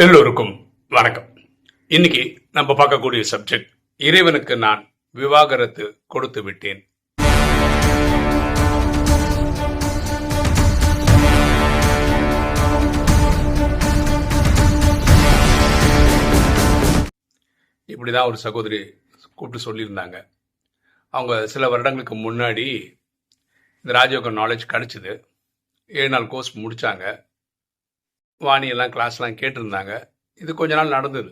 எல்லோருக்கும் வணக்கம். இன்னைக்கு நம்ம பார்க்கக்கூடிய சப்ஜெக்ட் இறைவனுக்கு நான் விவாகரத்து கொடுத்து விட்டேன். இப்படிதான் ஒரு சகோதரி கூப்பிட்டு சொல்லியிருந்தாங்க. அவங்க சில வருடங்களுக்கு முன்னாடி இந்த ராஜயோக நாலேஜ் கிடைச்சிது. ஏழு நாள் கோர்ஸ் முடிச்சாங்க. வாணியெல்லாம் கிளாஸ்லாம் கேட்டிருந்தாங்க. இது கொஞ்ச நாள் நடந்தது.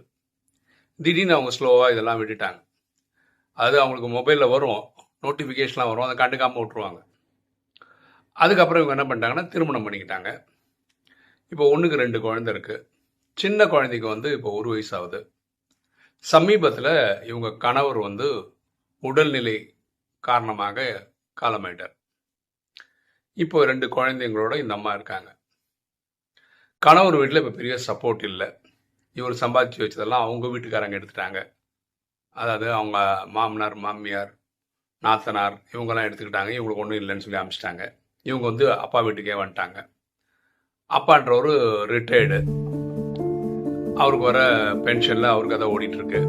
திடீர்னு அவங்க ஸ்லோவாக இதெல்லாம் விட்டுட்டாங்க. அது அவங்களுக்கு மொபைலில் வரும். நோட்டிஃபிகேஷன்லாம் வரும். அதை கண்டுக்காமல் விட்ருவாங்க அதுக்கப்புறம் இவங்க என்ன பண்ணிட்டாங்கன்னா திருமணம் பண்ணிக்கிட்டாங்க. இப்போ ஒன்றுக்கு ரெண்டு குழந்தை இருக்குது சின்ன குழந்தைக்கு வந்து இப்போ ஒரு வயசாகுது. சமீபத்தில் இவங்க கணவர் வந்து உடல்நிலை காரணமாக காலமாயிட்டார். இப்போ ரெண்டு குழந்தைங்களோட இந்த அம்மா இருக்காங்க. கணவர் வீட்டில் இப்போ பெரிய சப்போர்ட் இல்லை. இவர் சம்பாதிச்சு வச்சதெல்லாம் அவங்க வீட்டுக்காரங்க எடுத்துட்டாங்க. அதாவது அவங்க மாமனார் மாமியார் நாத்தனார் இவங்கெல்லாம் எடுத்துக்கிட்டாங்க. இவங்களுக்கு ஒன்றும் இல்லைன்னு சொல்லி அமிச்சிட்டாங்க. இவங்க வந்து அப்பா வீட்டுக்கே வந்துட்டாங்க. அப்பான்றவர் ரிட்டையர்டு அவருக்கு வர பென்ஷனில் அவருக்கு அதை ஓடிட்டுருக்கு.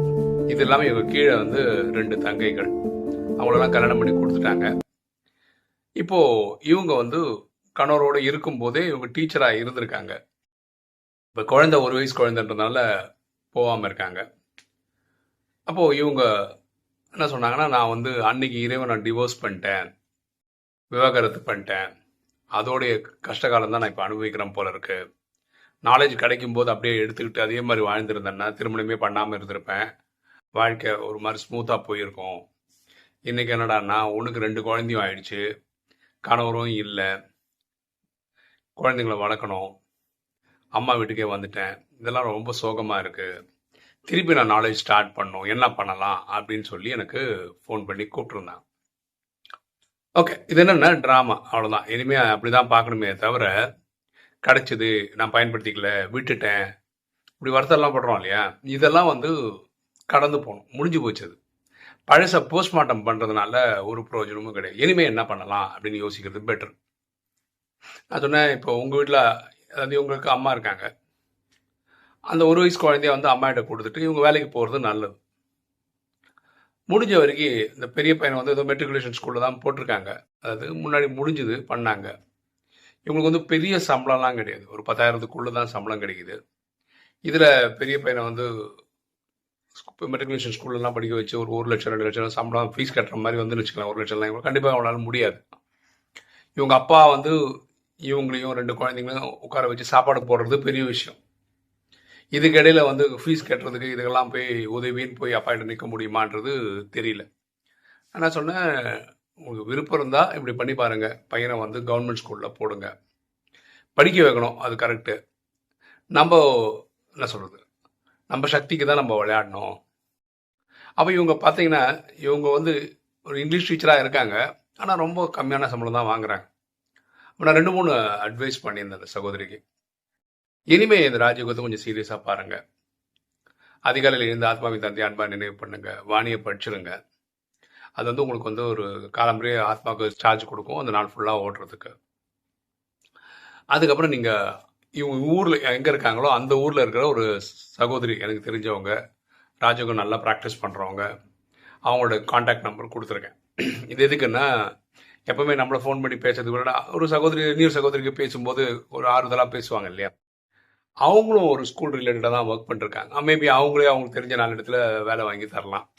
இது இல்லாமல் இவங்க கீழே வந்து ரெண்டு தங்கைகள். அவங்களெல்லாம் கல்யாணம் பண்ணி கொடுத்துட்டாங்க. இப்போது இவங்க வந்து கணவரோடு இருக்கும்போதே இவங்க டீச்சராக இருந்திருக்காங்க. இப்போ குழந்த ஒரு வயசு குழந்தைன்றதுனால போகாமல் இருக்காங்க. அப்போது இவங்க என்ன சொன்னாங்கன்னா நான் வந்து அன்னைக்கு இறைவன் நான் டிவோர்ஸ் பண்ணிட்டேன். விவாகரத்து பண்ணிட்டேன். அதோடைய கஷ்டகாலம் தான் நான் இப்போ அனுபவிக்கிறேன் போல இருக்கு. நாலேஜ் கிடைக்கும் போது அப்படியே எடுத்துக்கிட்டு அதே மாதிரி வாழ்ந்திருந்தேன்னா திருமணமே பண்ணாமல் இருந்திருப்பேன். வாழ்க்கை ஒரு மாதிரி ஸ்மூத்தாக போயிருக்கும். இன்றைக்கி என்னடான்னா ஒன்றுக்கு ரெண்டு குழந்தையும் ஆயிடுச்சு. கணவரும் இல்லை. குழந்தைங்கள வளர்க்கணும். அம்மா வீட்டுக்கே வந்துட்டேன். இதெல்லாம் ரொம்ப சோகமாக இருக்குது திருப்பி நான் நாலேஜ் ஸ்டார்ட் பண்ணணும். என்ன பண்ணலாம்? அப்படின்னு சொல்லி எனக்கு ஃபோன் பண்ணி கூப்பிட்டுருந்தாங்க. ஓகே இது என்னென்னா ட்ராமா அவ்வளோதான் இனிமேல் அப்படி தான் பார்க்கணுமே தவிர கிடச்சிது நான் பயன்படுத்திக்கல விட்டுட்டேன். இப்படி வருத்தம்லாம் படுறோம் இல்லையா? இதெல்லாம் வந்து கடந்து போகணும். முடிஞ்சு போச்சு அது. பழச போஸ்ட்மார்ட்டம் பண்ணுறதுனால ஒரு பிரயோஜனமும் கிடையாது. இனிமேல் என்ன பண்ணலாம் அப்படின்னு யோசிக்கிறது பெட்டர் நான் சொன்னேன் இப்போ உங்கள் வீட்டில் அதாவது உங்களுக்கு அம்மா இருக்காங்க. அந்த ஒரு வயசு குழந்தைய வந்து அம்மாகிட்ட கொடுத்துட்டு இவங்க வேலைக்கு போகிறது நல்லது. முடிஞ்ச வரைக்கும் இந்த பெரிய பையனை வந்து ஏதோ மெட்ரிகுலேஷன் ஸ்கூலில் தான் போட்டிருக்காங்க. அதாவது முன்னாடி முடிஞ்சது பண்ணாங்க. இவங்களுக்கு வந்து பெரிய சம்பளம்லாம் கிடையாது. ஒரு பத்தாயிரத்துக்குள்ளே தான் சம்பளம் கிடைக்குது. இதில் பெரிய பையனை வந்து மெட்ரிகுலேஷன் ஸ்கூல்லலாம் படிக்க வச்சு ஒரு ஒரு லட்சம் ரெண்டு லட்சம் சம்பளம் ஃபீஸ் கட்டுற மாதிரி வந்து வச்சுக்கலாம் ஒரு லட்சம்லாம் கண்டிப்பாக அவங்களால முடியாது. இவங்க அப்பா வந்து இவங்களையும் ரெண்டு குழந்தைங்களையும் உட்கார வச்சு சாப்பாடு போடுறது பெரிய விஷயம். இதுக்கிடையில் வந்து ஃபீஸ் கட்டுறதுக்கு இதுக்கெல்லாம் போய் உதவின்னு போய் அப்பாயிட்ட நிற்க முடியுமான்றது தெரியல. நான் சொன்னேன் உங்களுக்கு விருப்பம் இருந்தால் இப்படி பண்ணி பாருங்கள் பையனை வந்து கவர்மெண்ட் ஸ்கூலில் போடுங்க. படிக்க வைக்கணும் அது கரெக்டு நம்ம என்ன சொல்கிறது நம்ம சக்திக்கு தான் நம்ம விளையாடணும். அப்போ இவங்க பார்த்தீங்கன்னா இவங்க வந்து ஒரு இங்கிலீஷ் டீச்சராக இருக்காங்க. ஆனால் ரொம்ப கம்மியான சம்பளம் தான் வாங்குறாங்க. நான் ரெண்டு மூணு அட்வைஸ் பண்ணியிருந்தேன் அந்த சகோதரிக்கு. இனிமே இந்த ராஜயோகத்தை கொஞ்சம் சீரியஸாக பாருங்க. அதிகாலையில் எழுந்து ஆத்மாவின் தந்தை அன்பா நினைவு பண்ணுங்க. வாணியை படிச்சிருங்க. அது வந்து உங்களுக்கு வந்து ஒரு காலம்பரே ஆத்மாவுக்கு சார்ஜ் கொடுக்கும். அந்த நாள் ஃபுல்லாக ஓடுறதுக்கு. அதுக்கப்புறம் நீங்கள் இவங்க ஊரில் எங்கே இருக்காங்களோ அந்த ஊரில் இருக்கிற ஒரு சகோதரி எனக்கு தெரிஞ்சவங்க ராஜயோகம் நல்லா ப்ராக்டிஸ் பண்ணுறவங்க அவங்களோட காண்டாக்ட் நம்பர் கொடுத்துருக்கேன். இது எதுக்குன்னா எப்பவுமே நம்மளை ஃபோன் பண்ணி பேசுறது விட ஒரு சகோதரி இன்னொரு சகோதரிக்கு பேசும்போது ஒரு ஆறுதலாக பேசுவாங்க இல்லையா? அவங்களும் ஒரு ஸ்கூல் ரிலேட்டடாக தான் ஒர்க் பண்ணிருக்காங்க. Ah, மேபி அவங்களே அவங்களுக்கு தெரிஞ்ச நாலு இடத்துல வேலை வாங்கி தரலாம்.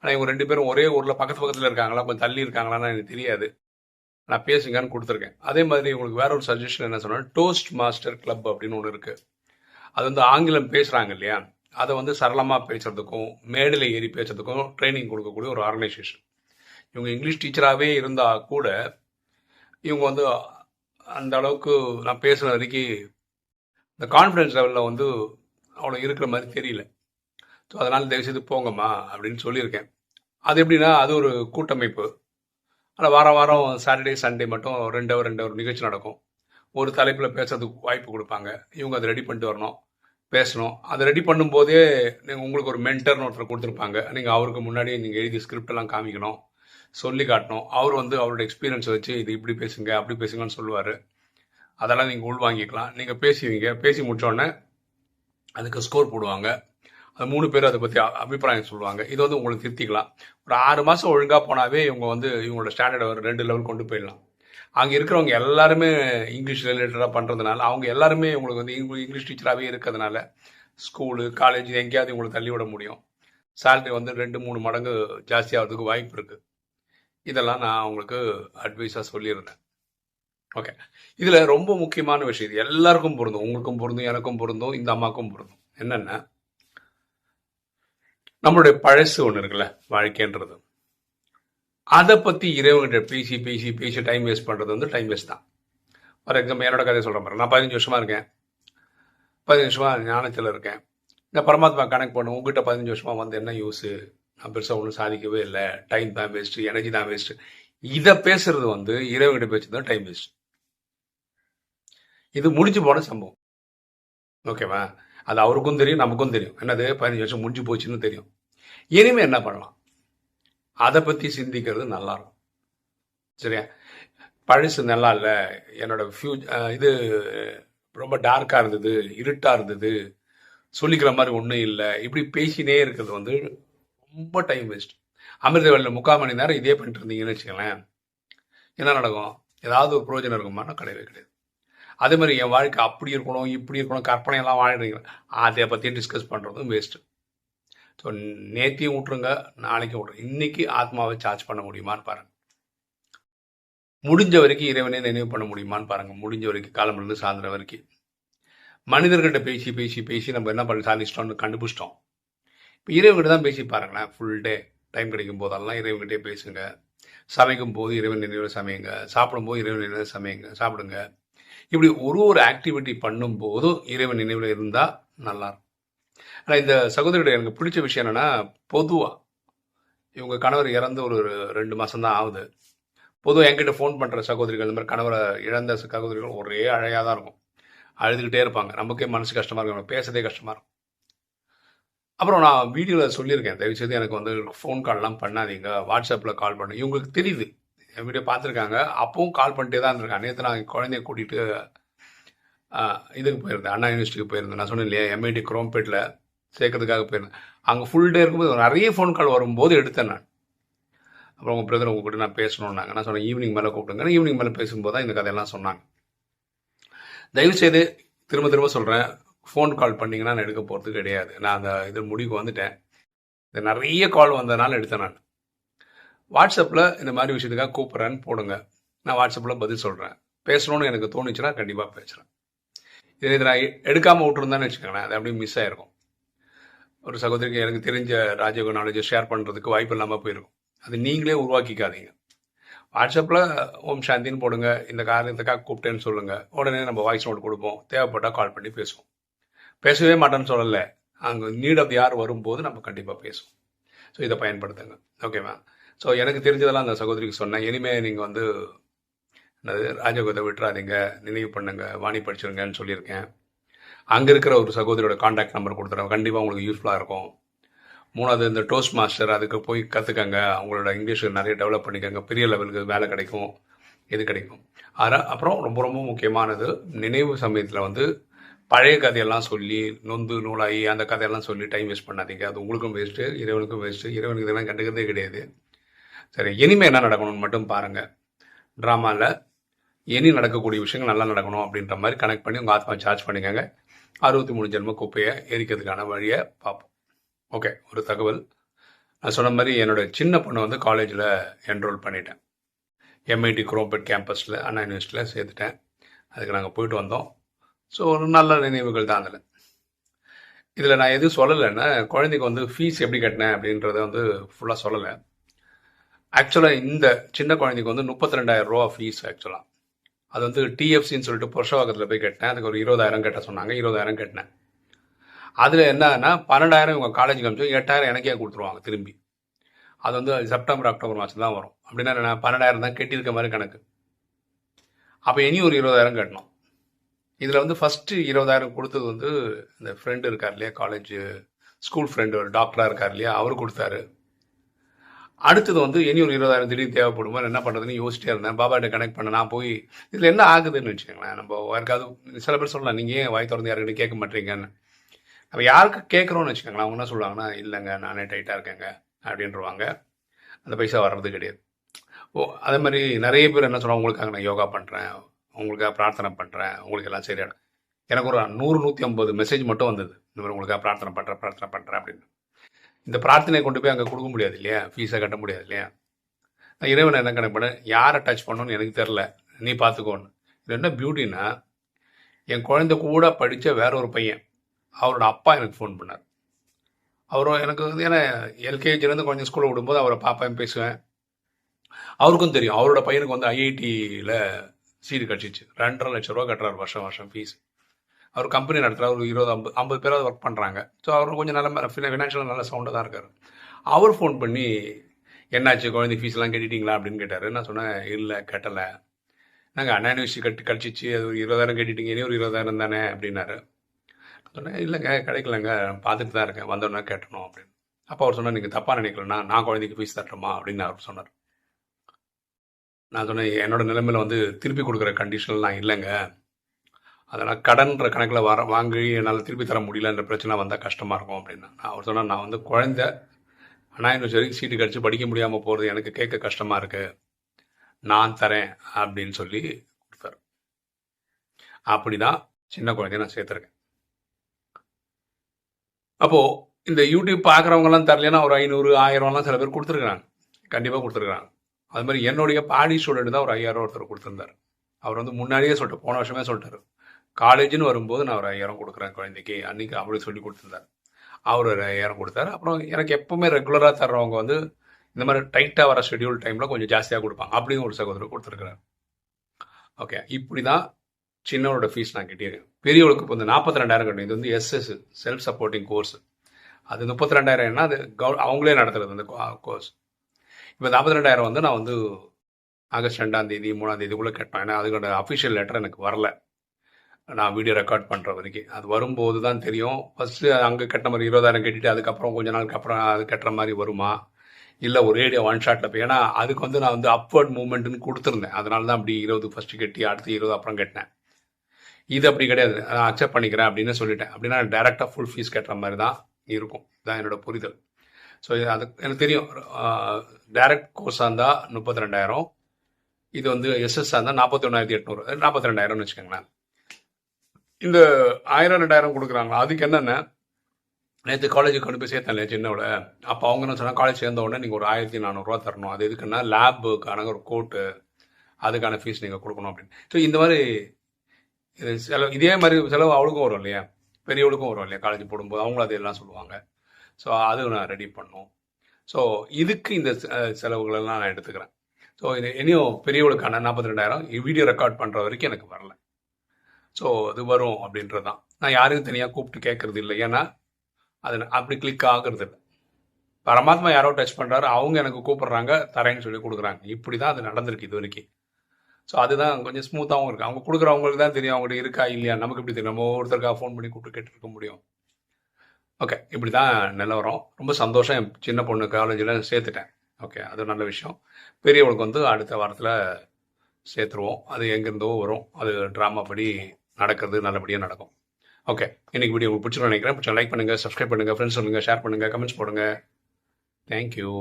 ஆனால் இவங்க ரெண்டு பேரும் ஒரே ஊரில் பக்கத்து பக்கத்தில் இருக்காங்களா? கொஞ்சம் தள்ளி இருக்காங்களான்னு எனக்கு தெரியாது. நான் பேசுங்கன்னு கொடுத்துருக்கேன். அதே மாதிரி உங்களுக்கு வேற ஒரு சஜஷன் என்ன சொன்னால் டோஸ்ட் மாஸ்டர் கிளப் அப்படின்னு ஒன்று இருக்குது அது வந்து ஆங்கிலம் பேசுகிறாங்க இல்லையா? அதை வந்து சரளமாக பேசுறதுக்கும் மேடையில் ஏறி பேசுறதுக்கும் ட்ரைனிங் கொடுக்கக்கூடிய ஒரு ஆர்கனைசேஷன் இவங்க இங்கிலீஷ் டீச்சராகவே இருந்தால் கூட இவங்க வந்து அந்த அளவுக்கு நான் பேசுன வரைக்கும் இந்த கான்ஃபிடன்ஸ் லெவலில் வந்து அவ்வளோ இருக்கிற மாதிரி தெரியல. ஸோ அதனால் தயவுசெய்து போங்கம்மா அப்படின்னு சொல்லியிருக்கேன். அது எப்படின்னா அது ஒரு கூட்டமைப்பு. ஆனால் வாரம் வாரம் சாட்டர்டே சண்டே மட்டும் ரெண்டு ஹவர் ரெண்டு ஹவர் நிகழ்ச்சி நடக்கும். ஒரு தலைப்பில் பேசுறதுக்கு வாய்ப்பு கொடுப்பாங்க. இவங்க அதை ரெடி பண்ணிட்டு வரணும் பேசணும். அதை ரெடி பண்ணும்போதே நீங்கள் உங்களுக்கு ஒரு மென்டர்னு ஒருத்தர் கொடுத்துருப்பாங்க. நீங்கள் அவருக்கு முன்னாடி நீங்கள் எழுதி ஸ்கிரிப்ட் எல்லாம் காமிக்கணும். சொல்லி காட்டணும். அவர் வந்து அவரோட எக்ஸ்பீரியன்ஸ் வச்சு இது இப்படி பேசுங்க அப்படி பேசுங்கன்னு சொல்லுவார். அதெல்லாம் நீங்கள் உள்வாங்கிக்கலாம். நீங்கள் பேசுவீங்க பேசி முடிச்சோடனே அதுக்கு ஸ்கோர் போடுவாங்க. அது மூணு பேர் அதை பற்றி அபிப்பிராயம் சொல்லுவாங்க. இது வந்து உங்களுக்கு திருத்திக்கலாம். ஒரு ஆறு மாதம் ஒழுங்காக போனாவே இவங்க வந்து இவங்களோட ஸ்டாண்டர்டை ஒரு ரெண்டு லெவல் கொண்டு போயிடலாம். அங்கே இருக்கிறவங்க எல்லாருமே இங்கிலீஷ் ரிலேட்டடாக பண்ணுறதுனால அவங்க எல்லாருமே உங்களுக்கு வந்து இங்கிலீஷ் டீச்சராகவே இருக்கிறதுனால ஸ்கூலு காலேஜ் எங்கேயாவது உங்களுக்கு தள்ளி விட முடியும். சேலரி வந்து ரெண்டு மூணு மடங்கு ஜாஸ்தியாகிறதுக்கு வாய்ப்பு இருக்குது இதெல்லாம் நான் உங்களுக்கு அட்வைஸாக சொல்லியிருந்தேன். ஓகே இதில் ரொம்ப முக்கியமான விஷயம் இது. எல்லாருக்கும் பொருந்தும். உங்களுக்கும் பொருந்தும் எனக்கும் பொருந்தும் இந்த அம்மாவுக்கும் பொருந்தும். என்னென்ன நம்மளுடைய பழசு ஒன்று இருக்குல்ல வாழ்க்கைன்றது. அதை பற்றி இறைவன்கிட்ட பேசி பேசி பேசி டைம் வேஸ்ட் பண்ணுறது வந்து டைம் வேஸ்ட் தான். ஃபார் எக்ஸாம்பிள் என்னோட கதையை சொல்கிறேன் பாருங்க. நான் பதினஞ்சு வருஷமாக இருக்கேன். பதினஞ்சு வருஷமாக ஞானத்தில் இருக்கேன். இந்த பரமாத்மா கனெக்ட் பண்ணும் உங்ககிட்ட பதினஞ்சு வருஷமாக வந்து என்ன யூஸு நான் பெருசாக ஒன்றும் சாதிக்கவே இல்லை. டைம் தான் வேஸ்ட்டு எனர்ஜி தான் வேஸ்ட்டு இதை பேசுறது வந்து இறைவன்கிட்ட பேசுறது தான் டைம் வேஸ்ட் இது முடிஞ்சு போன சம்பவம். ஓகேவா அது அவருக்கும் தெரியும் நமக்கும் தெரியும். என்னது? பதினஞ்சு வருஷம் முடிஞ்சு போச்சுன்னு தெரியும். இனிமே என்ன பண்ணலாம்? அதை பற்றி சிந்திக்கிறது நல்லா இருக்கும். சரியா? பழசு நல்லா இல்லை. என்னோட ஃபியூ இது ரொம்ப டார்க்காக இருந்தது இருட்டாக இருந்தது. சொல்லிக்கிற மாதிரி ஒன்றும் இல்லை. இப்படி பேசினே இருக்கிறது வந்து ரொம்ப டைம் வேஸ்ட் அமிர்தவெளியில் முக்கால் மணி நேரம் இதே பண்ணிட்டு இருந்தீங்கன்னு வச்சுக்கோங்களேன். என்ன நடக்கும்? ஏதாவது ஒரு பிரயோஜனம் இருக்குமானா கிடையவே கிடையாது. அதே மாதிரி என் வாழ்க்கை அப்படி இருக்கணும் இப்படி இருக்கணும் கற்பனையெல்லாம் வாழ்றீங்க. அதை பற்றி டிஸ்கஸ் பண்ணுறதும் வேஸ்ட்டு ஸோ நேற்றையும் விட்ருங்க நாளைக்கும் விட்ருங்க இன்றைக்கி ஆத்மாவை சார்ஜ் பண்ண முடியுமான்னு பாருங்கள் முடிஞ்ச வரைக்கும் இறைவனே நினைவு பண்ண முடியுமான்னு பாருங்கள் முடிஞ்ச வரைக்கும் காலமிலிருந்து சாயந்தரம் வரைக்கும். மனிதர்கிட்ட பேசி பேசி பேசி நம்ம என்ன பண்ணி சாதிச்சிட்டோம்னு கண்டுபிடிச்சிட்டோம். இப்போ இறைவன்கிட்ட தான் பேசி பாருங்களேன் ஃபுல் டே டைம் கிடைக்கும் போதெல்லாம் இறைவன்கிட்டே பேசுங்க. சமைக்கும் போது இறைவன் நினைவு சமையுங்க. சாப்பிடும் போது இறைவன் நினைவு சமையுங்க சாப்பிடுங்க. இப்படி ஒரு ஒரு ஆக்டிவிட்டி பண்ணும்போதும் இறைவன் நினைவில் இருந்தால் நல்லாயிருக்கும் ஆனால் இந்த சகோதரியோட எனக்கு பிடிச்ச விஷயம் என்னென்னா பொதுவாக இவங்க கணவர் இறந்து ஒரு ரெண்டு மாதம் தான் ஆகுது. பொதுவாக என்கிட்ட ஃபோன் பண்ணுற சகோதரிகள் இந்த மாதிரி கணவரை இழந்த சகோதரிகள் ஒரே அழையாக தான் இருக்கும். அழுதுகிட்டே இருப்பாங்க. நமக்கே மனசு கஷ்டமாக இருக்கும். நமக்கு பேசுறதே கஷ்டமாக இருக்கும். அப்புறம் நான் வீடியோவில் சொல்லியிருக்கேன். தயவுசெய்து எனக்கு வந்து ஃபோன் கால்லாம் பண்ணாதீங்க. வாட்ஸ்அப்பில் கால் பண்ணு. இவங்களுக்கு தெரியுது. என் வீடியோ பார்த்துருக்காங்க. அப்பவும் கால் பண்ணிட்டே தான் இருந்திருக்காங்க. நேற்று நான் குழந்தைய கூட்டிகிட்டு இதுக்கு போயிருந்தேன். அண்ணா யூனிவர்சிட்டிக்கு போயிருந்தேன். நான் சொன்னேன் இல்லையா எம்ஐடி குரோம்பேட்டில் சேர்க்கறதுக்காக போயிருந்தேன். அங்கே ஃபுல் டே இருக்கும்போது நிறைய ஃபோன் கால் வரும்போது எடுத்தேன் நான். அப்புறம் உங்கள் பிரதர் உங்ககிட்ட நான் பேசணுன்னாங்க நான் சொன்னேன் ஈவினிங் மேலே கூப்பிடுங்க. ஈவினிங் மேலே பேசும்போது தான் இந்த கதையெல்லாம் சொன்னாங்க. தயவுசெய்து திரும்ப திரும்ப சொல்கிறேன் ஃபோன் கால் பண்ணிங்கன்னா நான் எடுக்க போகிறது கிடையாது. நான் அந்த இது முடிவுக்கு வந்துட்டேன். இது நிறைய கால் வந்ததுனால எடுத்தேன் நான். வாட்ஸ்அப்பில் இந்த மாதிரி விஷயத்துக்காக கூப்பிட்றேன்னு போடுங்க. நான் வாட்ஸ்அப்பில் பதில் சொல்கிறேன் பேசணும்னு எனக்கு தோணுச்சுன்னா கண்டிப்பாக பேசுகிறேன் இது இதை நான் எடுக்காமல் விட்டுருந்தேன்னு வச்சுக்கோங்களேன். அது அப்படியே மிஸ் ஆயிருக்கும். ஒரு சகோதரிக்கு எனக்கு தெரிஞ்ச ராஜயோக நாலேஜை ஷேர் பண்ணுறதுக்கு வாய்ப்பு இல்லாமல் போயிருக்கும். அது நீங்களே உருவாக்கிக்காதீங்க. வாட்ஸ்அப்பில் ஓம் சாந்தின்னு போடுங்க. இந்த காரணத்துக்காக கூப்பிட்டேன்னு சொல்லுங்கள் உடனே நம்ம வாய்ஸ் நோட் கொடுப்போம். தேவைப்பட்டால் கால் பண்ணி பேசுவோம். பேசவே மாட்டேன்னு சொல்லலை. அங்கே நீட் ஆஃப் யார் வரும்போது நம்ம கண்டிப்பாக பேசுவோம். ஸோ இதை பயன்படுத்துங்க. ஓகேவா ஸோ எனக்கு தெரிஞ்சதெல்லாம் அந்த சகோதரிக்கு சொன்னேன். இனிமேல் நீங்கள் வந்து என்னது ராஜகோதை விட்டுறாதீங்க. நினைவு பண்ணுங்க. வாணி படிச்சிருங்கன்னு சொல்லியிருக்கேன். அங்கே இருக்கிற ஒரு சகோதரியோட காண்டாக்ட் நம்பர் கொடுத்துறேன். கண்டிப்பாக உங்களுக்கு யூஸ்ஃபுல்லாக இருக்கும். மூணாவது இந்த டோஸ்ட் மாஸ்டர் அதுக்கு போய் கற்றுக்கங்க அவங்களோட இங்கிலீஷ் நிறைய டெவலப் பண்ணிக்கோங்க. பெரிய லெவலுக்கு வேலை கிடைக்கும். இது கிடைக்கும். ஆனால் அப்புறம் ரொம்ப ரொம்ப முக்கியமானது நினைவு சமயத்தில் வந்து பழைய கதையெல்லாம் சொல்லி நொந்து நூலாகி அந்த கதையெல்லாம் சொல்லி டைம் வேஸ்ட் பண்ணாதீங்க. அது உங்களுக்கும் வேஸ்ட்டு இறைவனுக்கும் வேஸ்ட்டு இறைவனுக்கு இதெல்லாம் கண்டுக்கிறதே கிடையாது. சரி இனிமேல் என்ன நடக்கணும்னு மட்டும் பாருங்கள் ட்ராமாவில் இனி நடக்கக்கூடிய விஷயங்கள் நல்லா நடக்கணும் அப்படின்ற மாதிரி கனெக்ட் பண்ணி உங்கள் ஆத்மா சார்ஜ் பண்ணிக்கோங்க. அறுபத்தி மூணு ஜென்ம குப்பையை எரிக்கிறதுக்கான வழியை பார்ப்போம். ஓகே ஒரு தகவல். நான் சொன்ன மாதிரி என்னோட சின்ன பொண்ணை வந்து காலேஜில் என்ரோல் பண்ணிட்டேன். எம்ஐடி குரோம்பேட் கேம்பஸில் அண்ணா யூனிவர்சிட்டியில் சேர்த்துட்டேன். அதுக்கு நாங்கள் போயிட்டு வந்தோம். ஸோ ஒரு நல்ல நினைவுகள் தான் அதில். இதில் நான் எதுவும் சொல்லலைன்னா குழந்தைக்கு வந்து ஃபீஸ் எப்படி கட்டினேன் அப்படின்றத வந்து ஃபுல்லாக சொல்லலை. ஆக்சுவலாக இந்த சின்ன குழந்தைக்கு வந்து முப்பத்தி ரெண்டாயிரம் ரூபா ஃபீஸ் ஆக்சுவலாக அது வந்து டிஎஃப்சின்னு சொல்லிட்டு புருஷவாக்கத்தில் போய் கட்டினேன். அதுக்கு ஒரு இருபதாயிரம் கட்ட சொன்னாங்க. இருபதாயிரம் கட்டினேன். அதில் என்னன்னா பன்னெண்டாயிரம் இவங்க காலேஜ் காமிச்சு எட்டாயிரம் எனக்கே கொடுத்துருவாங்க திரும்பி. அது வந்து செப்டம்பர் அக்டோபர் மாதம் தான் வரும். அப்படின்னா பன்னெண்டாயிரம் தான் கட்டியிருக்க மாதிரி கணக்கு. அப்போ இனி ஒரு இருபதாயிரம் கட்டணும். இதில் வந்து ஃபஸ்ட்டு இருபதாயிரம் கொடுத்தது வந்து இந்த ஃப்ரெண்டு இருக்கார் இல்லையா காலேஜ் ஸ்கூல் ஃப்ரெண்டு ஒரு டாக்டராக இருக்கார் இல்லையா அவர் கொடுத்தாரு. அடுத்தது வந்து இனி ஒரு இருபதாயிரம் திடீர்னு தேவைப்படுமா என்ன பண்ணுறதுன்னு யோசிச்சிட்டே இருந்தேன். பாபாட்ட கனெக்ட் பண்ண நான் போய் இதில் என்ன ஆகுதுன்னு வச்சுக்கோங்களேன். நம்ம யாருக்காவது சில பேர் சொல்லலாம் நீங்கள் ஏன் வாய் திறந்து யாருக்கிட்ட கேட்க மாட்டீங்கன்னு? அப்போ யாருக்கு கேட்குறோன்னு வச்சுக்கோங்களேன் அவங்க என்ன சொல்லுவாங்கன்னா இல்லைங்க நானே டைட்டாக இருக்கேங்க அப்படின்றவாங்க. அந்த பைசா வர்றது கிடையாது. ஓ அதே மாதிரி நிறைய பேர் என்ன சொல்கிறாங்க உங்களுக்காக நான் யோகா பண்ணுறேன் உங்களுக்காக பிரார்த்தனை பண்ணுறேன் உங்களுக்கு எல்லாம் சரியான எனக்கு ஒரு நூறு நூற்றி ஐம்பது மெசேஜ் மட்டும் வந்தது. இந்த மாதிரி உங்களுக்காக பிரார்த்தனை பண்ணுறேன் பிரார்த்தனை பண்ணுறேன் அப்படின்னு. இந்த பிரார்த்தனையை கொண்டு போய் அங்கே கொடுக்க முடியாது இல்லையா? ஃபீஸை கட்ட முடியாது இல்லையா? நான் இறைவனை என்ன கணக்கு யாரை டச் பண்ணணும்னு எனக்கு தெரில நீ பார்த்துக்கோன்னு. இது என்ன பியூட்டின்னா என் குழந்தை கூட படித்த வேற ஒரு பையன் அவரோட அப்பா எனக்கு ஃபோன் பண்ணார். அவரும் எனக்கு வந்து ஏன்னா எல்கேஜிலேருந்து கொஞ்சம் ஸ்கூலில் விடும்போது அவரை பாப்பேன் பேசுவேன். அவருக்கும் தெரியும். அவரோட பையனுக்கு வந்து ஐஐடியில் சீட்டு கிடச்சிச்சு ரெண்டரை லட்ச ரூபா கட்டுறாரு வருஷம் வருஷம் ஃபீஸ் அவர் கம்பெனி நடத்துகிறார் ஒரு இருபது ஐம்பது ஐம்பது பேராவது ஒர்க் பண்ணுறாங்க ஸோ அவர் கொஞ்சம் நல்ல ஃபினான்ஷியலாக நல்ல சவுண்டாக தான் இருக்கார். அவர் ஃபோன் பண்ணி என்னாச்சு குழந்தை ஃபீஸ்லாம் கட்டிட்டீங்களா? அப்படின்னு கேட்டார். நான் சொன்னேன் இல்லை கட்டலை. நாங்கள் அண்ணா யூனிவர்சிட்டி கட்டி கழிச்சிச்சு அது ஒரு இருபதாயிரம் கட்டிட்டீங்க. இனி ஒரு இருபதாயிரம் தானே? அப்படின்னாரு. சொன்னேன் இல்லைங்க கிடைக்கலங்க. பார்த்துட்டு தான் இருக்கேன். வந்தோடனே கேட்டணும் அப்படின்னு. அப்போ அவர் சொன்னார் நீங்கள் தப்பாக நினைக்கலன்னா நான் குழந்தைக்கு ஃபீஸ் தட்டுறோமா அப்படின்னு அவர் சொன்னார். நான் சொன்னேன் என்னோட நிலைமையில வந்து திருப்பி கொடுக்குற கண்டிஷனில் நான் இல்லைங்க. அதனால் கடன்ற கணக்கில் வர வாங்கி என்னால் திருப்பி தர முடியலன்ற பிரச்சனை வந்தால் கஷ்டமாக இருக்கும் அப்படின்னா. நான் அவர் சொன்னால் நான் வந்து குழந்தை அண்ணா யூனிவர்சிட்டிக்கு சீட்டு கிடச்சி படிக்க முடியாமல் போகிறது எனக்கு கேட்க கஷ்டமாக இருக்குது நான் தரேன் அப்படின்னு சொல்லி கொடுத்தாரு. அப்படி தான் சின்ன குழந்தைய நான் சேர்த்துருக்கேன். அப்போது இந்த யூடியூப் பார்க்குறவங்கலாம் தரலன்னா ஒரு ஐநூறு ஆயிரம்லாம் சில பேர் கொடுத்துருக்குறாங்க. கண்டிப்பாக கொடுத்துருக்குறாங்க. அது மாதிரி என்னுடைய பாடி ஸ்டூடெண்ட் தான் ஒரு ஐயாயிரம் ஒருத்தர் கொடுத்துருந்தார். அவர் வந்து முன்னாடியே சொல்லிட்டு போன வருஷமே சொல்லிட்டாரு. காலேஜ்னு வரும்போது நான் ஒரு ஐயாயிரம் கொடுக்குறேன் குழந்தைக்கு அன்னைக்கு அப்படி சொல்லி கொடுத்துருந்தார். அவர் ஒரு ஐயாயிரம் கொடுத்தாரு. அப்புறம் எனக்கு எப்பவுமே ரெகுலராக தர்றவங்க வந்து இந்த மாதிரி டைட்டாக வர ஷெடியூல் டைமில் கொஞ்சம் ஜாஸ்தியாக கொடுப்பாங்க. அப்படின்னு ஒரு சகோதரர் கொடுத்துருக்குறாரு. ஓகே இப்படி தான் சின்னவரோட ஃபீஸ் நான் கட்டியிருக்கேன். பெரியவளுக்கு இப்போ இந்த நாற்பத்தி ரெண்டாயிரம் கட்டணும். இது வந்து எஸ்எஸ் செல்ஃப் சப்போர்ட்டிங் கோர்ஸ் அது முப்பத்தி ரெண்டாயிரம் என்ன? அது கவு அவங்களே நடத்துறது அந்த கோர்ஸ் இப்போ நாற்பத்தி ரெண்டாயிரம் வந்து நான் வந்து ஆகஸ்ட் ரெண்டாம் தேதி மூணாம் தேதிக்குள்ளே கட்டணும். ஏன்னா அதுக்கான அஃபிஷியல் லெட்டர் எனக்கு வரல. நான் வீடியோ ரெக்கார்ட் பண்ணுற வரைக்கும் அது வரும்போது தான் தெரியும். ஃபஸ்ட்டு அங்கே கட்டின மாதிரி இருபதாயிரம் கட்டிட்டு அதுக்கப்புறம் கொஞ்ச நாளுக்கு அப்புறம் அது கட்டுற மாதிரி வருமா? இல்லை ஒரே ஒன் ஷாட்டில் போய் ஏன்னா அதுக்கு வந்து நான் வந்து அப்வர்ட் மூமெண்ட்டுன்னு கொடுத்துருந்தேன். அதனால தான் அப்படி இருபது ஃபஸ்ட்டு கட்டி அடுத்து இருபது அப்புறம் கட்டினேன். இது அப்படி கிடையாது. நான் அக்செப்ட் பண்ணிக்கிறேன் அப்படின்னு சொல்லிட்டேன். அப்படின்னா டேரெக்டாக ஃபுல் ஃபீஸ் கட்டுற மாதிரி தான் இருக்கும். இதுதான் என்னோட புரிதல். ஸோ அது எனக்கு தெரியும். டைரக்ட் கோர்ஸாக இருந்தால் முப்பத்தி ரெண்டாயிரம் இது வந்து எஸ்எஸ்ஸாக இருந்தால் நாற்பத்தி ஒன்றாயிரத்தி எட்நூறு. நாற்பத்தி ரெண்டாயிரம்னு வச்சுக்கோங்களேன். இந்த ஆயிரம் ரெண்டாயிரம் கொடுக்குறாங்களா? அதுக்கு என்னென்ன? நேற்று காலேஜுக்கு கொண்டு போய் சேர்த்தேன் சின்னோட அப்போ அவங்க என்ன சொன்னால் காலேஜ் சேர்ந்த உடனே நீங்கள் ஒரு ஆயிரத்தி நானூறுரூவா தரணும். அது எதுக்குன்னா லேபுக்கான ஒரு கோட்டு அதுக்கான ஃபீஸ் நீங்கள் கொடுக்கணும் அப்படின்னு. ஸோ இந்த மாதிரி இது செலவு இதே மாதிரி செலவு அவளுக்கும் வரும் இல்லையா? பெரியவளுக்கும் வரும் இல்லையா? காலேஜ் போடும்போது அவங்களும் அதெல்லாம் சொல்லுவாங்க. ஸோ அது நான் ரெடி பண்ணும் ஸோ இதுக்கு இந்த செ- செலவுகளெல்லாம் நான் எடுத்துக்கிறேன். ஸோ இது இனியும் பெரியவளுக்கான நாற்பத்தி ரெண்டாயிரம் வீடியோ ரெக்கார்ட் பண்ணுற வரைக்கும் எனக்கு வரல. ஸோ அது வரும் அப்படின்றது தான் நான் யாரையும் தனியாக கூப்பிட்டு கேட்கறது இல்லை. ஏன்னா அது அப்படி கிளிக் ஆகுறது இல்லை. பரமாத்மா யாரோ டச் பண்ணுறாரு அவங்க எனக்கு கூப்பிட்றாங்க. தரேன்னு சொல்லி கொடுக்குறாங்க. இப்படி தான் அது நடந்திருக்கு இது வரைக்கும். ஸோ அதுதான் கொஞ்சம் ஸ்மூத்தாகவும் இருக்குது அவங்க கொடுக்குறவங்களுக்கு தான் தெரியும். அவங்கள்ட்ட இருக்கா இல்லையா? நமக்கு எப்படி தெரியும்? நம்ம ஒருத்தருக்காக ஃபோன் பண்ணி கூப்பிட்டு கேட்டுருக்க முடியும். ஓகே இப்படி தான் நிலவரம் ரொம்ப சந்தோஷம். என் சின்ன பொண்ணு காலேஜில் சேர்த்துட்டேன். ஓகே அது நல்ல விஷயம். பெரியவளுக்கு வந்து அடுத்த வாரத்தில் சேர்த்துருவோம். அது எங்கேருந்தோ வரும். அது ட்ராமா படி நடக்கிறது நல்லபடியாக நடக்கும். ஓகே இன்னைக்கு வீடியோ உங்களுக்கு பிடிச்சிருன்னு நினைக்கிறேன். பிடிச்சா லைக் பண்ணுங்கள் சப்ஸ்கிரைப் பண்ணுங்கள் ஃப்ரெண்ட்ஸ் சொல்லுங்கள் ஷேர் பண்ணுங்கள் கமெண்ட்ஸ் போடுங்க. தேங்க்யூ